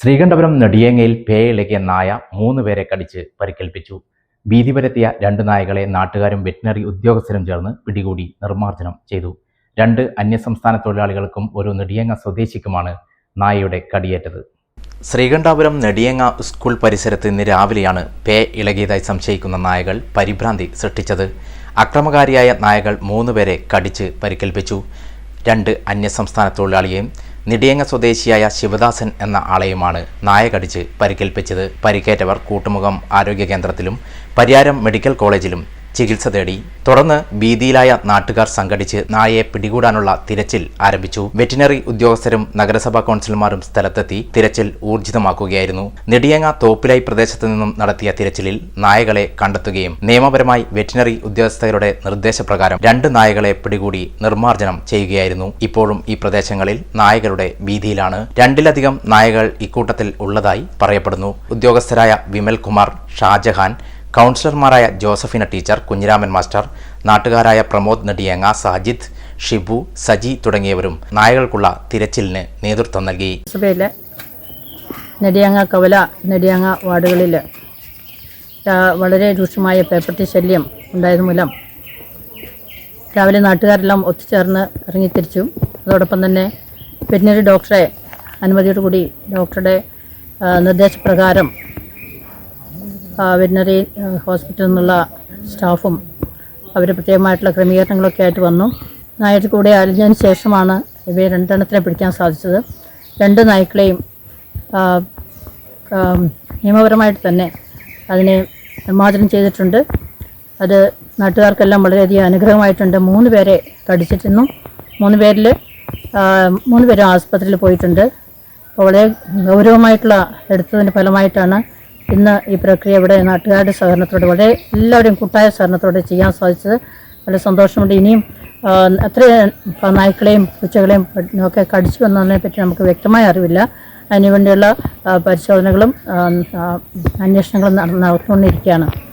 ശ്രീകണ്ഠപുരം നെടിയേങ്ങയിൽ പേയിളകിയ നായ മൂന്ന് പേരെ കടിച്ച് പരിക്കേൽപ്പിച്ചു. ഭീതി പരത്തിയ രണ്ട് നായകളെ നാട്ടുകാരും വെറ്റിനറി ഉദ്യോഗസ്ഥരും ചേർന്ന് പിടികൂടി നിർമ്മാർജനം ചെയ്തു. രണ്ട് അന്യസംസ്ഥാന തൊഴിലാളികൾക്കും ഒരു നെടിയേങ്ങ സ്വദേശിക്കുമാണ് നായയുടെ കടിയേറ്റത്. ശ്രീകണ്ഠാപുരം നെടിയേങ്ങ സ്കൂൾ പരിസരത്ത് ഇന്ന് രാവിലെയാണ് പേ ഇളകിയതായി സംശയിക്കുന്ന നായകൾ പരിഭ്രാന്തി സൃഷ്ടിച്ചത്. അക്രമകാരിയായ നായകൾ മൂന്ന് പേരെ കടിച്ച് പരിക്കേൽപ്പിച്ചു. രണ്ട് അന്യസംസ്ഥാന തൊഴിലാളിയെയും നെടിയങ്ങ സ്വദേശിയായ ശിവദാസൻ എന്ന ആളെയുമാണ് നായകടിച്ച് പരിക്കേൽപ്പിച്ചത്. പരിക്കേറ്റവർ കൂട്ടുമുഖം ആരോഗ്യ കേന്ദ്രത്തിലും പരിയാരം മെഡിക്കൽ കോളേജിലും ചികിത്സ തേടി തുടർന്ന് ഭീതിയിലായ നാട്ടുകാർ സംഘടിച്ച് നായയെ പിടികൂടാനുള്ള തിരച്ചിൽ ആരംഭിച്ചു. വെറ്റിനറി ഉദ്യോഗസ്ഥരും നഗരസഭാ കൗൺസിലർമാരും സ്ഥലത്തെത്തി തിരച്ചിൽ ഊർജിതമാക്കുകയായിരുന്നു. നെടിയങ്ങ തോപ്പിലായി പ്രദേശത്തു നിന്നും നടത്തിയ തിരച്ചിലിൽ നായകളെ കണ്ടെത്തുകയും നിയമപരമായി വെറ്റിനറി ഉദ്യോഗസ്ഥരുടെ നിർദ്ദേശപ്രകാരം രണ്ട് നായകളെ പിടികൂടി നിർമ്മാർജനം ചെയ്യുകയായിരുന്നു. ഇപ്പോഴും ഈ പ്രദേശങ്ങളിൽ നായകളുടെ ഭീതിയിലാണ്. രണ്ടിലധികം നായകൾ ഇക്കൂട്ടത്തിൽ ഉള്ളതായി പറയപ്പെടുന്നു. ഉദ്യോഗസ്ഥരായ വിമൽ കുമാർ ഷാജഹാൻ കൗൺസിലർമാരായ ജോസഫിന ടീച്ചർ കുഞ്ഞിരാമൻ മാസ്റ്റർ നാട്ടുകാരായ പ്രമോദ് നടിയങ്ങ സാജിദ് ഷിബു സജി തുടങ്ങിയവരും നായകൾക്കുള്ള തിരച്ചിലിന് നേതൃത്വം നൽകി. സഭയിലെ നെടിയാങ്ങ കവല നെടിയാങ്ങ വാർഡുകളിൽ വളരെ രൂക്ഷമായ പേപ്പർട്ടി ശല്യം ഉണ്ടായത് മൂലം രാവിലെ നാട്ടുകാരെല്ലാം ഒത്തുചേർന്ന് ഇറങ്ങിത്തിരിച്ചു. അതോടൊപ്പം തന്നെ വെറ്റിനറി ഡോക്ടറെ അനുമതിയോടുകൂടി ഡോക്ടറുടെ നിർദ്ദേശപ്രകാരം വെറ്റിനറി ഹോസ്പിറ്റലിൽ നിന്നുള്ള സ്റ്റാഫും അവർ പ്രത്യേകമായിട്ടുള്ള ക്രമീകരണങ്ങളൊക്കെ ആയിട്ട് വന്നു. നായയുടെ കൂടെ അലിഞ്ഞതിന് ശേഷമാണ് ഇവയെ രണ്ടെണ്ണത്തിനെ പിടിക്കാൻ സാധിച്ചത്. രണ്ട് നായ്ക്കളെയും നിയമപരമായിട്ട് തന്നെ അതിനെ നിർമ്മാർജനം ചെയ്തിട്ടുണ്ട്. അത് നാട്ടുകാർക്കെല്ലാം വളരെയധികം അനുഗ്രഹമായിട്ടുണ്ട്. മൂന്ന് പേരെ കടിച്ചിരുന്നു. മൂന്ന് പേരിൽ മൂന്ന് പേരും ആസ്പത്രിയിൽ പോയിട്ടുണ്ട്. വളരെ ഗൗരവമായിട്ടുള്ള എടുത്തതിന്റെ ഫലമായിട്ടാണ് ഇന്ന് ഈ പ്രക്രിയ ഇവിടെ നാട്ടുകാരുടെ സഹകരണത്തോടെ വളരെ എല്ലാവരുടെയും കൂട്ടായ സഹകരണത്തോടെ ചെയ്യാൻ സാധിച്ചത് വളരെ സന്തോഷമുണ്ട്. ഇനിയും എത്ര നായ്ക്കളെയും പൂച്ചകളെയും ഒക്കെ കടിച്ചു എന്നതിനെ പറ്റി നമുക്ക് വ്യക്തമായ അറിവില്ല. അതിനുവേണ്ടിയുള്ള പരിശോധനകളും അന്വേഷണങ്ങളും നട- നടന്നുകൊണ്ടിരിക്കുകയാണ്.